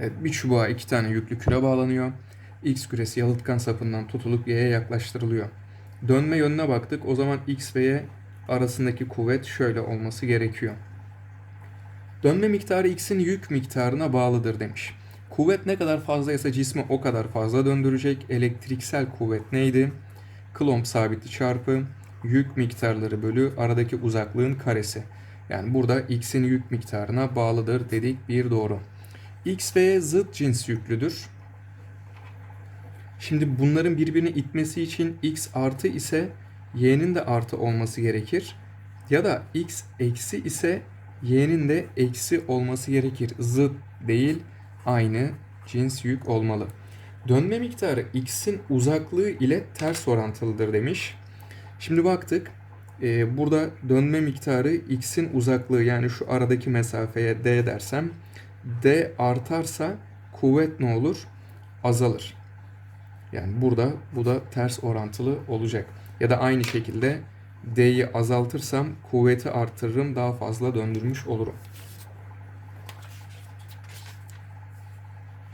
Evet, bir çubuğa iki tane yüklü küre bağlanıyor. X küresi yalıtkan sapından tutulup Y'ye yaklaştırılıyor. Dönme yönüne baktık. O zaman X ve Y arasındaki kuvvet şöyle olması gerekiyor. Dönme miktarı X'in yük miktarına bağlıdır demiş. Kuvvet ne kadar fazlaysa cismi o kadar fazla döndürecek. Elektriksel kuvvet neydi? Coulomb sabiti çarpı yük miktarları bölü aradaki uzaklığın karesi. Yani burada X'in yük miktarına bağlıdır dedik bir doğru. X ve Y zıt cins yüklüdür. Şimdi bunların birbirini itmesi için X artı ise Y'nin de artı olması gerekir. Ya da X eksi ise Y'nin de eksi olması gerekir. Zıt değil aynı cins yük olmalı. Dönme miktarı X'in uzaklığı ile ters orantılıdır demiş. Şimdi baktık. e, burada dönme miktarı X'in uzaklığı yani şu aradaki mesafeye D dersem D artarsa kuvvet ne olur? Azalır. Yani burada bu da ters orantılı olacak. Ya da aynı şekilde D'yi azaltırsam kuvveti artırırım daha fazla döndürmüş olurum.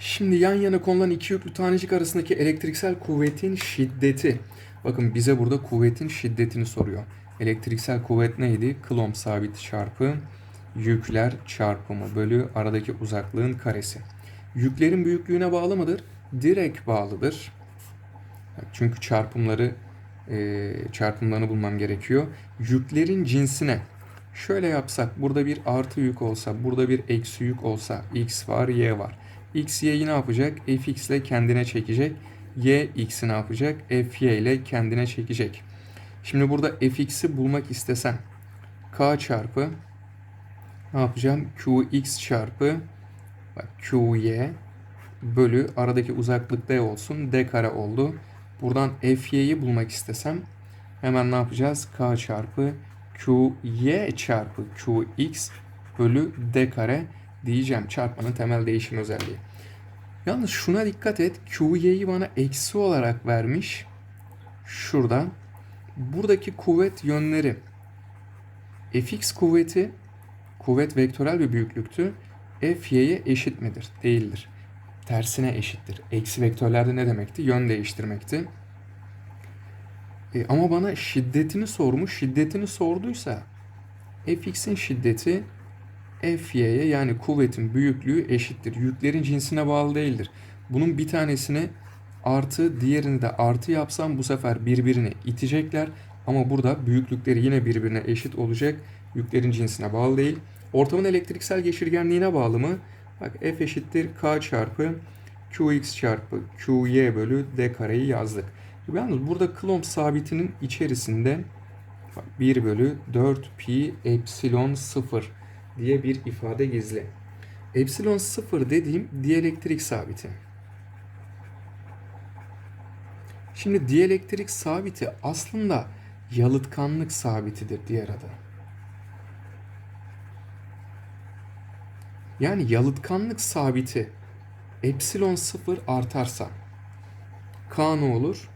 Şimdi yan yana konulan iki yüklü tanecik arasındaki elektriksel kuvvetin şiddeti. Bakın bize burada kuvvetin şiddetini soruyor. Elektriksel kuvvet neydi? Coulomb sabiti çarpı yükler çarpımı bölü aradaki uzaklığın karesi. Yüklerin büyüklüğüne bağlı mıdır? Direkt bağlıdır. Çünkü çarpımları e, çarpımlarını bulmam gerekiyor. Yüklerin cinsine şöyle yapsak burada bir artı yük olsa burada bir eksi yük olsa x var y var. x y'yi ne yapacak? fx ile kendine çekecek. y x'i ne yapacak? fy ile kendine çekecek. Şimdi burada fx'i bulmak istesem k çarpı ne yapacağım? qx çarpı bak qy bölü aradaki uzaklık d olsun. d kare oldu. Buradan fy'yi bulmak istesem hemen ne yapacağız? k çarpı qy çarpı qx bölü d kare diyeceğim. Çarpmanın temel değişim özelliği. Yalnız şuna dikkat et. qy'yi bana eksi olarak vermiş. Şurada. Buradaki kuvvet yönleri fx kuvveti kuvvet vektörel bir büyüklüktü. fy'ye eşit midir? Değildir tersine eşittir. Eksi vektörlerde ne demekti? Yön değiştirmekti. E, ama bana şiddetini sormuş. Şiddetini sorduysa fx'in şiddeti fy'ye yani kuvvetin büyüklüğü eşittir. Yüklerin cinsine bağlı değildir. Bunun bir tanesini artı diğerini de artı yapsam bu sefer birbirini itecekler. Ama burada büyüklükleri yine birbirine eşit olacak. Yüklerin cinsine bağlı değil. Ortamın elektriksel geçirgenliğine bağlı mı? Bak f eşittir k çarpı qx çarpı qy bölü d kareyi yazdık. Yalnız burada Coulomb sabitinin içerisinde bak 1 bölü 4 pi epsilon 0 diye bir ifade gizli. Epsilon 0 dediğim dielektrik sabiti. Şimdi dielektrik sabiti aslında yalıtkanlık sabitidir diğer adı. Yani yalıtkanlık sabiti epsilon 0 artarsa K ne olur?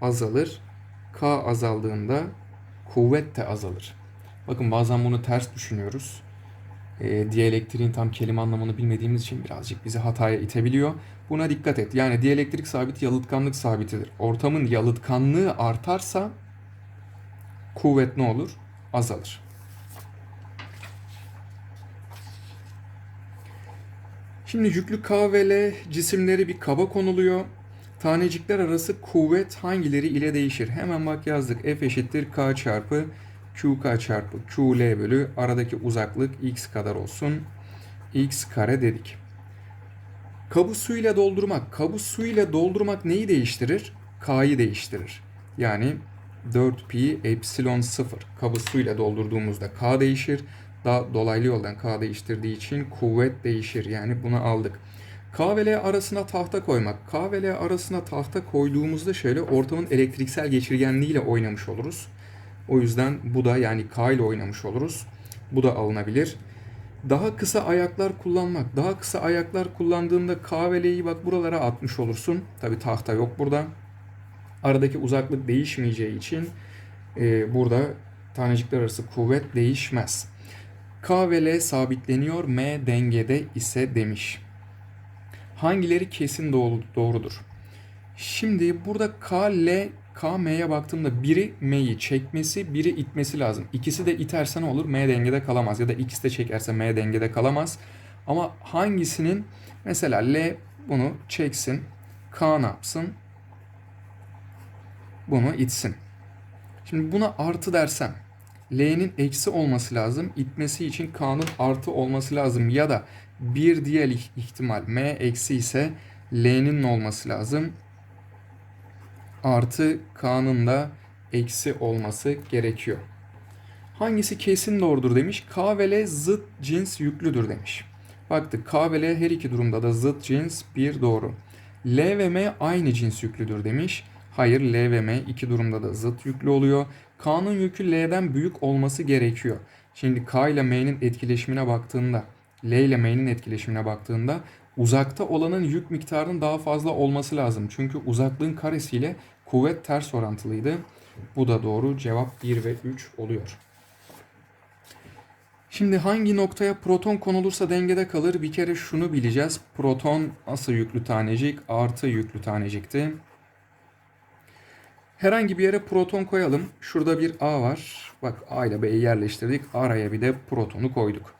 Azalır. K azaldığında kuvvet de azalır. Bakın bazen bunu ters düşünüyoruz. E, dielektriğin tam kelime anlamını bilmediğimiz için birazcık bizi hataya itebiliyor. Buna dikkat et. Yani dielektrik sabiti yalıtkanlık sabitidir. Ortamın yalıtkanlığı artarsa kuvvet ne olur? Azalır. Şimdi yüklü K ve L cisimleri bir kaba konuluyor. Tanecikler arası kuvvet hangileri ile değişir? Hemen bak yazdık. F eşittir K çarpı QK çarpı QL bölü aradaki uzaklık X kadar olsun. X kare dedik. Kabı suyla doldurmak. Kabı suyla doldurmak neyi değiştirir? K'yı değiştirir. Yani 4 pi epsilon 0. Kabı suyla doldurduğumuzda K değişir. Da dolaylı yoldan K değiştirdiği için kuvvet değişir. Yani bunu aldık. K ve L arasına tahta koymak. K ve L arasına tahta koyduğumuzda şöyle ortamın elektriksel geçirgenliği ile oynamış oluruz. O yüzden bu da yani K ile oynamış oluruz. Bu da alınabilir. Daha kısa ayaklar kullanmak. Daha kısa ayaklar kullandığında K ve L'yi bak buralara atmış olursun. Tabi tahta yok burada. Aradaki uzaklık değişmeyeceği için e, burada tanecikler arası kuvvet değişmez. K ve L sabitleniyor, M dengede ise demiş. Hangileri kesin doğru, doğrudur? Şimdi burada K, L, K, M'ye baktığımda biri M'yi çekmesi, biri itmesi lazım. İkisi de iterse ne olur? M dengede kalamaz. Ya da ikisi de çekerse M dengede kalamaz. Ama hangisinin mesela L bunu çeksin. K ne yapsın? Bunu itsin. Şimdi buna artı dersem L'nin eksi olması lazım. İtmesi için K'nın artı olması lazım. Ya da bir diğer ihtimal M eksi ise L'nin olması lazım. Artı K'nın da eksi olması gerekiyor. Hangisi kesin doğrudur demiş. K ve L zıt cins yüklüdür demiş. Baktık K ve L her iki durumda da zıt cins bir doğru. L ve M aynı cins yüklüdür demiş. Hayır L ve M iki durumda da zıt yüklü oluyor. K'nın yükü L'den büyük olması gerekiyor. Şimdi K ile M'nin etkileşimine baktığında, L ile M'nin etkileşimine baktığında uzakta olanın yük miktarının daha fazla olması lazım. Çünkü uzaklığın karesiyle kuvvet ters orantılıydı. Bu da doğru. Cevap 1 ve 3 oluyor. Şimdi hangi noktaya proton konulursa dengede kalır? Bir kere şunu bileceğiz. Proton nasıl yüklü tanecik? Artı yüklü tanecikti. Herhangi bir yere proton koyalım. Şurada bir A var. Bak A ile B'yi yerleştirdik. Araya bir de protonu koyduk.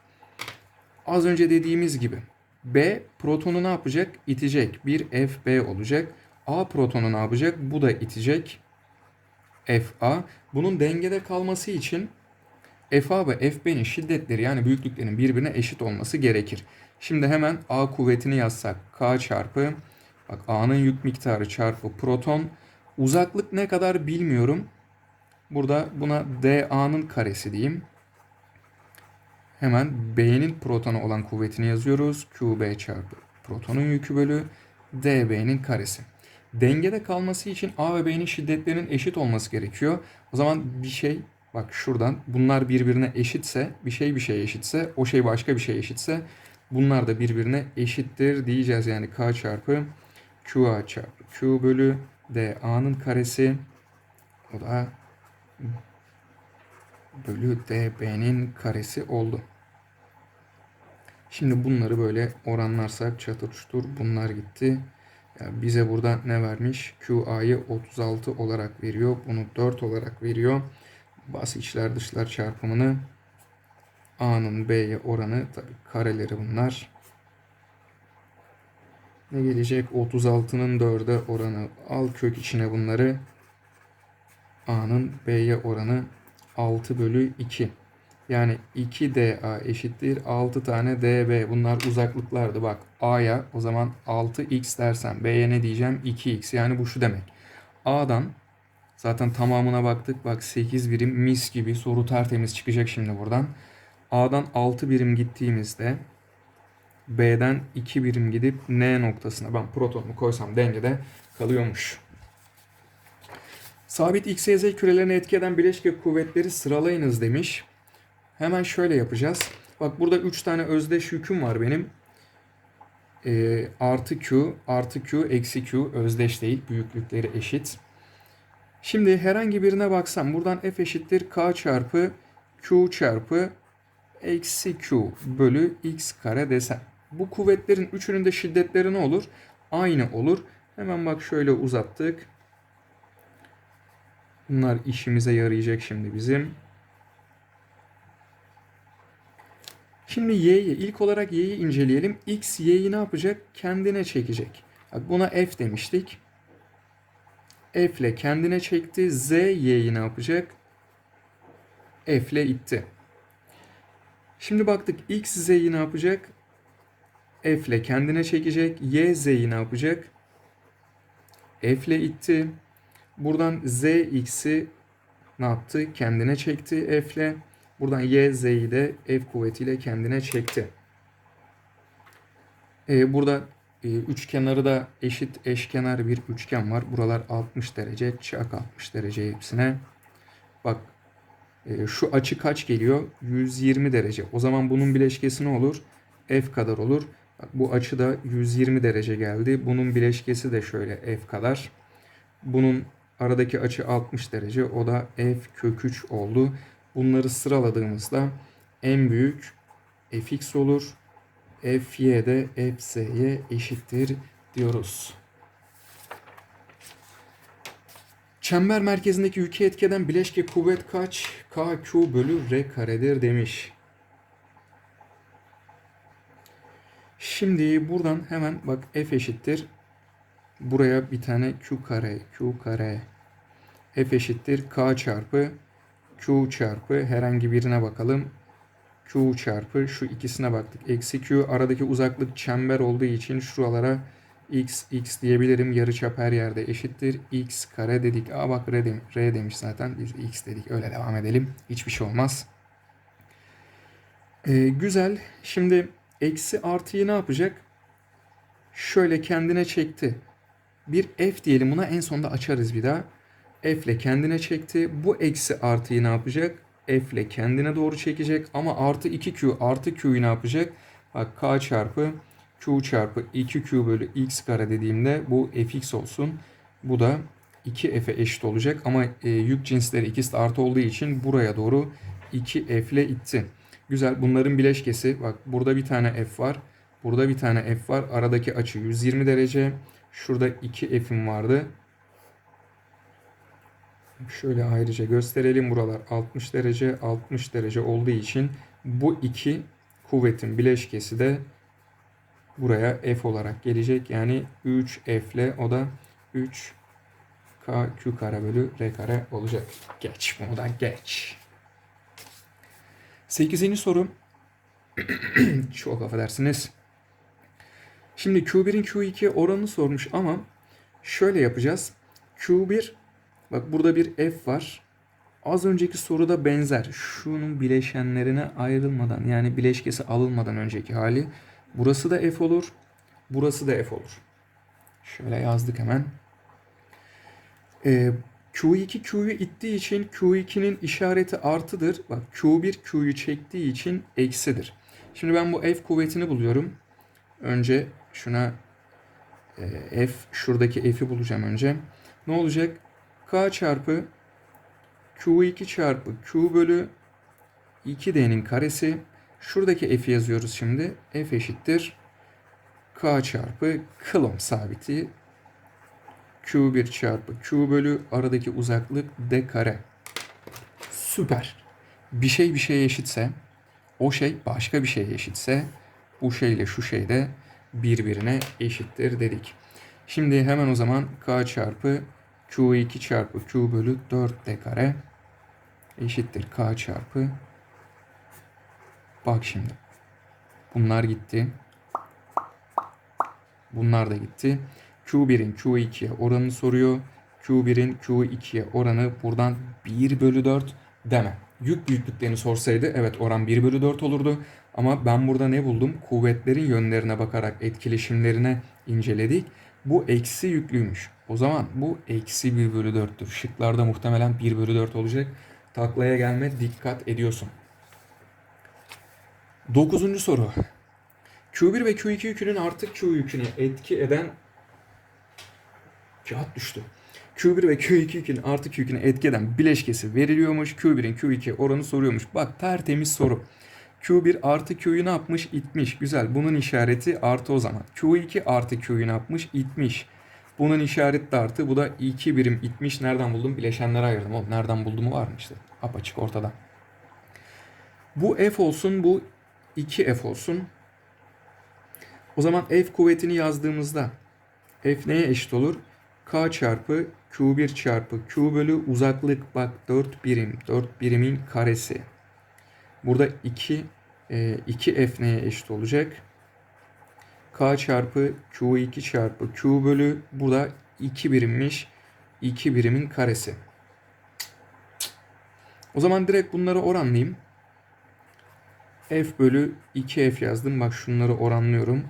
Az önce dediğimiz gibi B protonu ne yapacak? İtecek. Bir FB olacak. A protonu ne yapacak? Bu da itecek. FA. Bunun dengede kalması için FA ve FB'nin şiddetleri yani büyüklüklerinin birbirine eşit olması gerekir. Şimdi hemen A kuvvetini yazsak. K çarpı bak A'nın yük miktarı çarpı proton Uzaklık ne kadar bilmiyorum. Burada buna dA'nın karesi diyeyim. Hemen B'nin protonu olan kuvvetini yazıyoruz. QB çarpı protonun yükü bölü dB'nin karesi. Dengede kalması için A ve B'nin şiddetlerinin eşit olması gerekiyor. O zaman bir şey bak şuradan bunlar birbirine eşitse bir şey bir şey eşitse o şey başka bir şey eşitse bunlar da birbirine eşittir diyeceğiz. Yani K çarpı QA çarpı Q bölü D A'nın karesi o da bölü D B'nin karesi oldu. Şimdi bunları böyle oranlarsak çatır çutur bunlar gitti. Yani bize burada ne vermiş? QA'yı 36 olarak veriyor. Bunu 4 olarak veriyor. Bas içler dışlar çarpımını A'nın B'ye oranı tabi kareleri bunlar. Ne gelecek? 36'nın 4'e oranı. Al kök içine bunları. A'nın B'ye oranı 6 bölü 2. Yani 2DA eşittir 6 tane DB. Bunlar uzaklıklardı. Bak A'ya o zaman 6x dersen B'ye ne diyeceğim? 2x. Yani bu şu demek. A'dan zaten tamamına baktık. Bak 8 birim mis gibi soru tertemiz çıkacak şimdi buradan. A'dan 6 birim gittiğimizde B'den 2 birim gidip N noktasına ben protonumu koysam dengede kalıyormuş. Sabit X, Y, Z kürelerine etki eden bileşke kuvvetleri sıralayınız demiş. Hemen şöyle yapacağız. Bak burada 3 tane özdeş yüküm var benim. E, artı Q, artı Q, eksi Q özdeş değil. Büyüklükleri eşit. Şimdi herhangi birine baksam buradan F eşittir K çarpı Q çarpı eksi Q bölü X kare desem. Bu kuvvetlerin üçünün de şiddetleri ne olur? Aynı olur. Hemen bak şöyle uzattık. Bunlar işimize yarayacak şimdi bizim. Şimdi y'yi ilk olarak y'yi inceleyelim. X y'yi ne yapacak? Kendine çekecek. Buna f demiştik. F ile kendine çekti. Z y'yi ne yapacak? F ile itti. Şimdi baktık x z'yi ne yapacak? F ile kendine çekecek. Y z'yi ne yapacak? F ile itti. Buradan z x'i ne yaptı? Kendine çekti F ile. Buradan y z'yi de F kuvvetiyle kendine çekti. Ee, burada e, üç kenarı da eşit eşkenar bir üçgen var. Buralar 60 derece. Çak 60 derece hepsine. Bak e, şu açı kaç geliyor? 120 derece. O zaman bunun bileşkesi ne olur? F kadar olur. Bak, bu açı da 120 derece geldi. Bunun bileşkesi de şöyle F kadar. Bunun aradaki açı 60 derece. O da F kök 3 oldu. Bunları sıraladığımızda en büyük fx olur. Fy de Fz'ye eşittir diyoruz. Çember merkezindeki yükü etkeden bileşke kuvvet kaç? KQ bölü R karedir demiş. Şimdi buradan hemen bak F eşittir. Buraya bir tane Q kare, Q kare. F eşittir K çarpı Q çarpı herhangi birine bakalım. Q çarpı şu ikisine baktık. Eksi Q aradaki uzaklık çember olduğu için şuralara x x diyebilirim. Yarıçap her yerde eşittir. x kare dedik. Aa bak r, dem r demiş zaten. Biz x dedik. Öyle devam edelim. Hiçbir şey olmaz. Ee, güzel. Şimdi eksi artıyı ne yapacak? Şöyle kendine çekti. Bir f diyelim buna en sonda açarız bir daha. F ile kendine çekti. Bu eksi artıyı ne yapacak? F ile kendine doğru çekecek. Ama artı 2Q artı Q'yu ne yapacak? Bak K çarpı Q çarpı 2Q bölü X kare dediğimde bu Fx olsun. Bu da 2F'e eşit olacak. Ama e, yük cinsleri ikisi de artı olduğu için buraya doğru 2F ile itti. Güzel. Bunların bileşkesi. Bak burada bir tane F var. Burada bir tane F var. Aradaki açı 120 derece. Şurada 2 F'im vardı. Şöyle ayrıca gösterelim. Buralar 60 derece, 60 derece olduğu için bu iki kuvvetin bileşkesi de buraya F olarak gelecek. Yani 3F ile o da 3 K Q kare bölü R kare olacak. Geç bunu da geç. 8. soru. Çok affedersiniz. Şimdi Q1'in Q2'ye oranını sormuş ama şöyle yapacağız. Q1 bak burada bir F var. Az önceki soruda benzer. Şunun bileşenlerine ayrılmadan yani bileşkesi alınmadan önceki hali. Burası da F olur. Burası da F olur. Şöyle yazdık hemen. Ee, Q2 Q'yu ittiği için Q2'nin işareti artıdır. Bak Q1 Q'yu çektiği için eksidir. Şimdi ben bu F kuvvetini buluyorum. Önce şuna e, F şuradaki F'i bulacağım önce. Ne olacak? K çarpı Q2 çarpı Q bölü 2D'nin karesi. Şuradaki F'i yazıyoruz şimdi. F eşittir. K çarpı Coulomb sabiti Q1 çarpı Q bölü aradaki uzaklık D kare. Süper. Bir şey bir şeye eşitse, o şey başka bir şeye eşitse, bu şeyle şu şey de birbirine eşittir dedik. Şimdi hemen o zaman K çarpı Q2 çarpı Q bölü 4D kare eşittir K çarpı Bak şimdi. Bunlar gitti. Bunlar da gitti. Q1'in Q2'ye oranını soruyor. Q1'in Q2'ye oranı buradan 1 bölü 4 deme. Yük büyüklüklerini sorsaydı evet oran 1 bölü 4 olurdu. Ama ben burada ne buldum? Kuvvetlerin yönlerine bakarak etkileşimlerine inceledik. Bu eksi yüklüymüş. O zaman bu eksi 1 bölü 4'tür. Şıklarda muhtemelen 1 bölü 4 olacak. Taklaya gelme dikkat ediyorsun. Dokuzuncu soru. Q1 ve Q2 yükünün artık Q yüküne etki eden kağıt düştü. Q1 ve Q2 yükünün artık yüküne etki eden bileşkesi veriliyormuş. Q1'in Q2'ye oranı soruyormuş. Bak tertemiz soru. Q1 artı Q'yu ne yapmış? İtmiş. Güzel. Bunun işareti artı o zaman. Q2 artı Q'yu ne yapmış? İtmiş. Bunun işareti de artı. Bu da 2 birim itmiş. Nereden buldum? Bileşenlere ayırdım. Oğlum nereden buldum var mı işte? Apaçık ortada. Bu F olsun. Bu 2F olsun. O zaman F kuvvetini yazdığımızda F neye eşit olur? K çarpı Q1 çarpı Q bölü uzaklık bak 4 birim. 4 birimin karesi. Burada 2 e, 2F neye eşit olacak? K çarpı Q2 çarpı Q bölü burada 2 birimmiş. 2 birimin karesi. O zaman direkt bunları oranlayayım. F bölü 2F yazdım. Bak şunları oranlıyorum.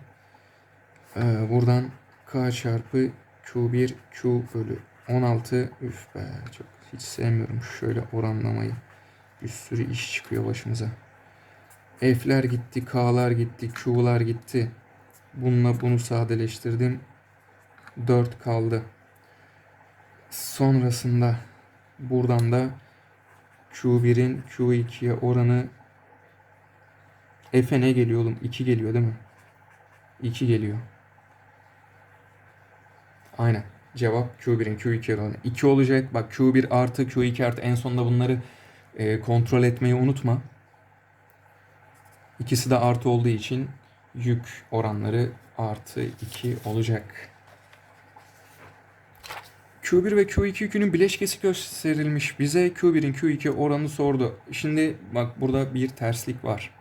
Ee, buradan K çarpı Q1 Q bölü 16. Üf be çok hiç sevmiyorum şöyle oranlamayı. Bir sürü iş çıkıyor başımıza. F'ler gitti, K'lar gitti, Q'lar gitti. Bununla bunu sadeleştirdim. 4 kaldı. Sonrasında buradan da Q1'in Q2'ye oranı F'e ne geliyor oğlum? 2 geliyor değil mi? 2 geliyor. Aynen. Cevap Q1'in Q2 oranı 2 olacak. Bak Q1 artı Q2 artı en sonunda bunları e, kontrol etmeyi unutma. İkisi de artı olduğu için yük oranları artı 2 olacak. Q1 ve Q2 yükünün bileşkesi gösterilmiş. Bize Q1'in Q2 oranı sordu. Şimdi bak burada bir terslik var.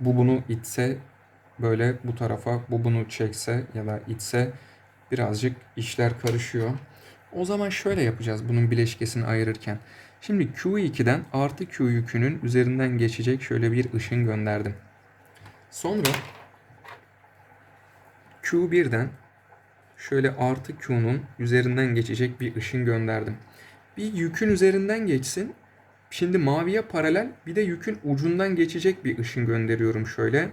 Bu bunu itse böyle bu tarafa, bu bunu çekse ya da itse birazcık işler karışıyor. O zaman şöyle yapacağız bunun bileşkesini ayırırken. Şimdi Q2'den artı Q yükünün üzerinden geçecek şöyle bir ışın gönderdim. Sonra Q1'den şöyle artı Q'nun üzerinden geçecek bir ışın gönderdim. Bir yükün üzerinden geçsin. Şimdi maviye paralel bir de yükün ucundan geçecek bir ışın gönderiyorum şöyle.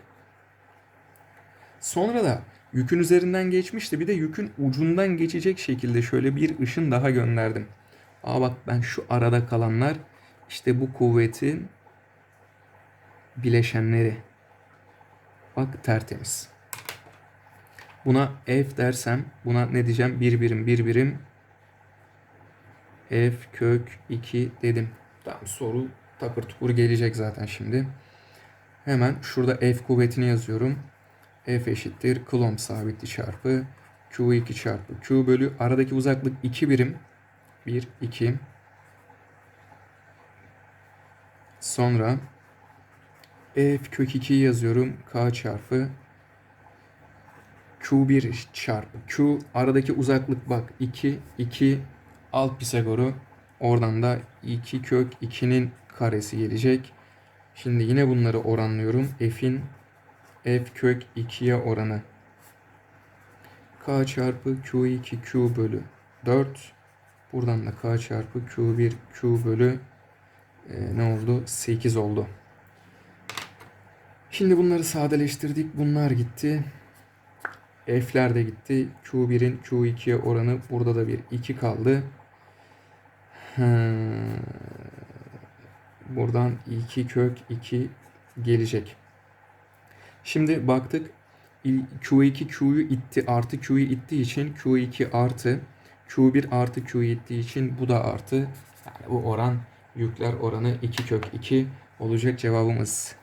Sonra da yükün üzerinden geçmişti. Bir de yükün ucundan geçecek şekilde şöyle bir ışın daha gönderdim. Aa bak ben şu arada kalanlar işte bu kuvvetin bileşenleri. Bak tertemiz. Buna F dersem buna ne diyeceğim? Bir birim bir birim F kök 2 dedim. Tamam soru takır tukur gelecek zaten şimdi. Hemen şurada F kuvvetini yazıyorum. F eşittir Coulomb sabiti çarpı Q2 çarpı Q bölü aradaki uzaklık 2 birim. 1, 2. Sonra F kök 2'yi yazıyorum. K çarpı Q1 çarpı Q aradaki uzaklık bak 2 2 alt Pisagor'u oradan da 2 kök 2'nin karesi gelecek. Şimdi yine bunları oranlıyorum. F'in F kök 2'ye oranı K çarpı Q2 Q bölü 4 buradan da K çarpı Q1 Q bölü e, ne oldu? 8 oldu. Şimdi bunları sadeleştirdik. Bunlar gitti. F'ler de gitti. Q1'in Q2'ye oranı burada da bir 2 kaldı. Hmm. Buradan 2 kök 2 gelecek. Şimdi baktık Q2 Q'yu itti artı Q'yu ittiği için Q2 artı Q1 artı Q'yu ittiği için bu da artı. Yani bu oran yükler oranı 2 kök 2 olacak cevabımız.